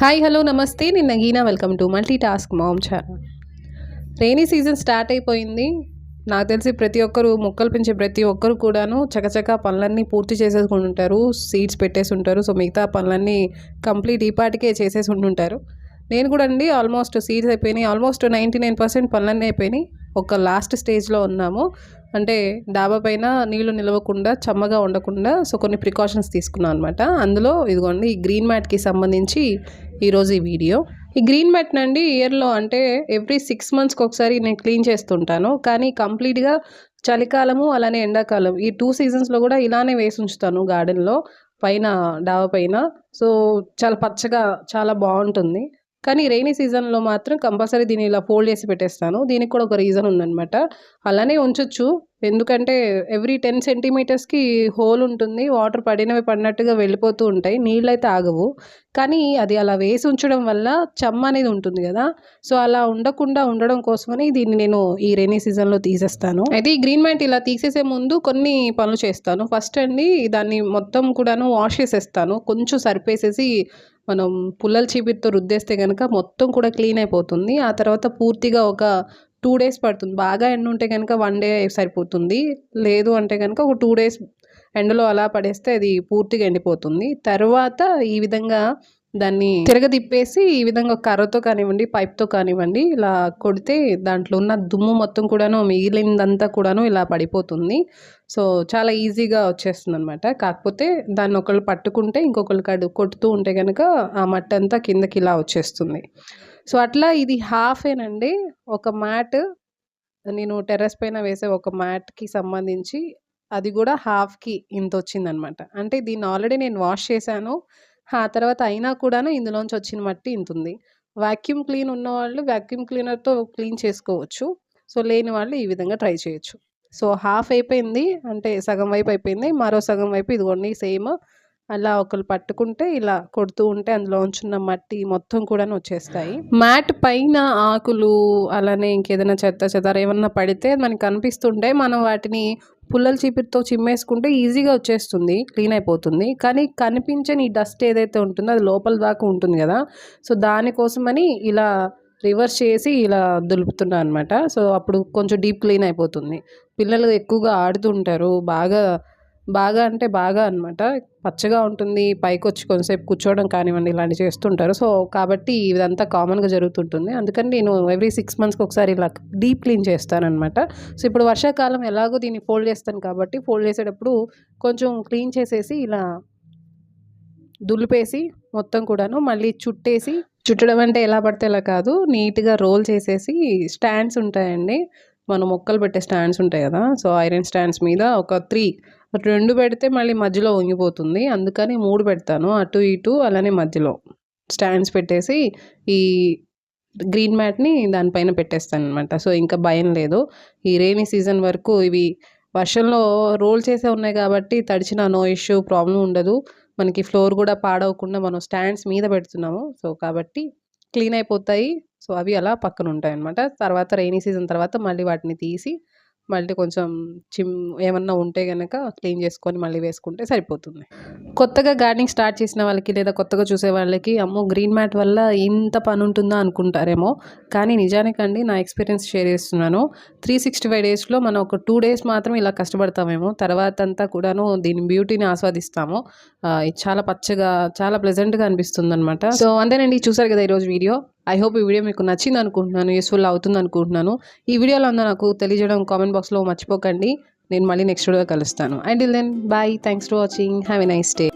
Hi hello నమస్తే. నిన్న గీనా welcome to multi task mom channel rainy season start అయిపోయింది. నాకు తెలిసి ప్రతి ఒక్కరు మొక్కలు పెంచే ప్రతి ఒక్కరు కూడాను చకచక పనులన్నీ పూర్తి చేసేసుకుని ఉంటారు సీడ్స్ పెట్టేసి ఉంటారు సో మిగతా పనులన్నీ కంప్లీట్ ఈ పాటికే చేసేసి ఉంటుంటారు నేను కూడా అండి ఆల్మోస్ట్ సీడ్స్ అయిపోయినాయి. ఆల్మోస్ట్ నైంటీ నైన్ పర్సెంట్ పనులన్నీ అయిపోయినాయి. ఒక లాస్ట్ స్టేజ్లో ఉన్నాము. అంటే డాబా పైన నీళ్ళు నిలవకుండా చమ్మగా ఉండకుండా సో కొన్ని ప్రికాషన్స్ తీసుకున్నాం అనమాట అందులో ఇదిగోండి ఈ గ్రీన్ మ్యాట్కి సంబంధించి ఈరోజు ఈ వీడియో. ఈ గ్రీన్ మ్యాట్ నండి ఇయర్లో అంటే ఎవ్రీ సిక్స్ మంత్స్కి ఒకసారి నేను క్లీన్ చేస్తుంటాను. కానీ కంప్లీట్గా చలికాలము అలానే ఎండాకాలం ఈ టూ సీజన్స్లో కూడా ఇలానే వేసి ఉంచుతాను గార్డెన్లో పైన డాబా పైన. సో చాలా పచ్చగా చాలా బాగుంటుంది. కానీ రైనీ సీజన్లో మాత్రం కంపల్సరీ దీన్ని ఇలా ఫోల్డ్ చేసి పెట్టేస్తాను. దీనికి కూడా ఒక రీజన్ ఉందనమాట అలానే ఉంచొచ్చు. ఎందుకంటే ఎవ్రీ టెన్ సెంటీమీటర్స్కి హోల్ ఉంటుంది వాటర్ పడినవి పడినట్టుగా వెళ్ళిపోతూ ఉంటాయి నీళ్ళు అయితే ఆగవు. కానీ అది అలా వేసి ఉంచడం వల్ల చెమ్మ అనేది ఉంటుంది కదా. సో అలా ఉండకుండా ఉండడం కోసమని దీన్ని నేను ఈ రైనీ సీజన్లో తీసేస్తాను. అయితే ఈ గ్రీన్ మ్యాట్ ఇలా తీసేసే ముందు కొన్ని పనులు చేస్తాను. ఫస్ట్ అండి దాన్ని మొత్తం కూడాను వాష్ చేసేస్తాను. కొంచెం సరిపేసేసి మనం పుల్లల చీపిరితో రుద్దేస్తే కనుక మొత్తం కూడా క్లీన్ అయిపోతుంది. ఆ తర్వాత పూర్తిగా ఒక టూ డేస్ పడుతుంది. బాగా ఎండ ఉంటే కనుక వన్ డే సరిపోతుంది. లేదు అంటే కనుక ఒక టూ డేస్ ఎండలో అలా పడేస్తే అది పూర్తిగా ఎండిపోతుంది. తర్వాత ఈ విధంగా దాన్ని తిరగదిప్పేసి ఈ విధంగా కర్రతో కానివ్వండి పైప్తో కానివ్వండి ఇలా కొడితే దాంట్లో ఉన్న దుమ్ము మొత్తం కూడాను మిగిలిందంతా కూడాను ఇలా పడిపోతుంది. సో చాలా ఈజీగా వచ్చేస్తుంది అనమాట కాకపోతే దాన్ని ఒకళ్ళు పట్టుకుంటే ఇంకొకళ్ళు కడు కొడుతూ ఉంటే కనుక ఆ మట్టి అంతా కిందకి ఇలా వచ్చేస్తుంది. సో అట్లా ఇది హాఫేనండి ఒక మ్యాట్ నేను టెర్రస్ పైన వేసే ఒక మ్యాట్కి సంబంధించి అది కూడా హాఫ్కి ఇంత వచ్చిందనమాట అంటే దీన్ని ఆల్రెడీ నేను వాష్ చేశాను. ఆ తర్వాత అయినా కూడాను ఇందులోంచి వచ్చిన మట్టి ఇంత ఉంది వాక్యూమ్ క్లీన్ ఉన్నవాళ్ళు వాక్యూమ్ క్లీనర్తో క్లీన్ చేసుకోవచ్చు. సో లేని వాళ్ళు ఈ విధంగా ట్రై చేయొచ్చు. సో హాఫ్ అయిపోయింది అంటే సగం వైపు అయిపోయింది మరో సగం వైపు ఇదిగోండి సేమ్ అలా ఒకరు పట్టుకుంటే ఇలా కొడుతూ ఉంటే అందులో ఉంచున్న మట్టి మొత్తం కూడా వచ్చేస్తాయి. మ్యాట్ పైన ఆకులు అలానే ఇంకేదైనా చెత్త చెదార ఏమన్నా పడితే మనకి కనిపిస్తుంటే మనం వాటిని పుల్లల చీపిరితో చిమ్మేసుకుంటే ఈజీగా వచ్చేస్తుంది క్లీన్ అయిపోతుంది. కానీ కనిపించని ఈ డస్ట్ ఏదైతే ఉంటుందో అది లోపల దాకా ఉంటుంది కదా. సో దానికోసమని ఇలా రివర్స్ చేసి ఇలా దులుపుతున్నా అనమాట సో అప్పుడు కొంచెం డీప్ క్లీన్ అయిపోతుంది. పిల్లలు ఎక్కువగా ఆడుతుంటారు బాగా బాగా అంటే బాగా అనమాట పచ్చగా ఉంటుంది పైకి వచ్చి కొంతసేపు కూర్చోవడం కానివ్వండి ఇలాంటివి చేస్తుంటారు. సో కాబట్టి ఇదంతా కామన్గా జరుగుతుంటుంది. అందుకని నేను ఎవ్రీ సిక్స్ మంత్స్కి ఒకసారి ఇలా డీప్ క్లీన్ చేస్తానమాట సో ఇప్పుడు వర్షాకాలం ఎలాగో దీన్ని ఫోల్డ్ చేస్తాను కాబట్టి ఫోల్డ్ చేసేటప్పుడు కొంచెం క్లీన్ చేసేసి ఇలా దులిపేసి మొత్తం కూడాను మళ్ళీ చుట్టేసి చుట్టడం అంటే ఎలా పడితే ఎలా కాదు నీట్గా రోల్ చేసేసి స్టాండ్స్ ఉంటాయండి. మనం మొక్కలు పెట్టే స్టాండ్స్ ఉంటాయి కదా సో ఐరన్ స్టాండ్స్ మీద ఒక త్రీ రెండు పెడితే మళ్ళీ మధ్యలో వంగిపోతుంది. అందుకని మూడు పెడతాను. అటు ఇటు అలానే మధ్యలో. స్టాండ్స్ పెట్టేసి ఈ గ్రీన్ మ్యాట్ని దానిపైన పెట్టేస్తాను అనమాట సో ఇంకా భయం లేదు. ఈ రైనీ సీజన్ వరకు ఇవి వర్షంలో రోల్ చేసే ఉన్నాయి కాబట్టి తడిచిన నో ఇష్యూ ప్రాబ్లం ఉండదు. మనకి ఫ్లోర్ కూడా పాడవకుండా మనం స్టాండ్స్ మీద పెడుతున్నాము. సో కాబట్టి క్లీన్ అయిపోతాయి. సో అవి అలా పక్కన ఉంటాయి అనమాట తర్వాత రైనీ సీజన్ తర్వాత మళ్ళీ వాటిని తీసి మళ్ళీ కొంచెం చిమ్ ఏమన్నా ఉంటే కనుక క్లీన్ చేసుకొని మళ్ళీ వేసుకుంటే సరిపోతుంది. కొత్తగా గార్డెనింగ్ స్టార్ట్ చేసిన వాళ్ళకి లేదా కొత్తగా చూసే వాళ్ళకి అమ్మో గ్రీన్ మ్యాట్ వల్ల ఇంత పని ఉంటుందా అనుకుంటారేమో. కానీ నిజానికండి నా ఎక్స్పీరియన్స్ షేర్ చేస్తున్నాను. త్రీ సిక్స్టీ ఫైవ్ డేస్లో మనం ఒక టూ డేస్ మాత్రం ఇలా కష్టపడతామేమో. తర్వాత అంతా కూడాను దీని బ్యూటీని ఆస్వాదిస్తాము. చాలా పచ్చగా చాలా ప్లెజెంట్గా అనిపిస్తుంది అనమాట సో అంతేనండి చూసారు కదా ఈరోజు వీడియో? ఐ హోప్ ఈ వీడియో మీకు నచ్చింది అనుకుంటున్నాను యూస్ఫుల్ అవుతుంది అనుకుంటున్నాను. ఈ వీడియోలో అందరూ నాకు తెలియజేయడం కామెంట్ బాక్స్లో మర్చిపోకండి. నేను మళ్ళీ నెక్స్ట్ వీడియో కలుస్తాను. And then bye thanks for watching have a nice day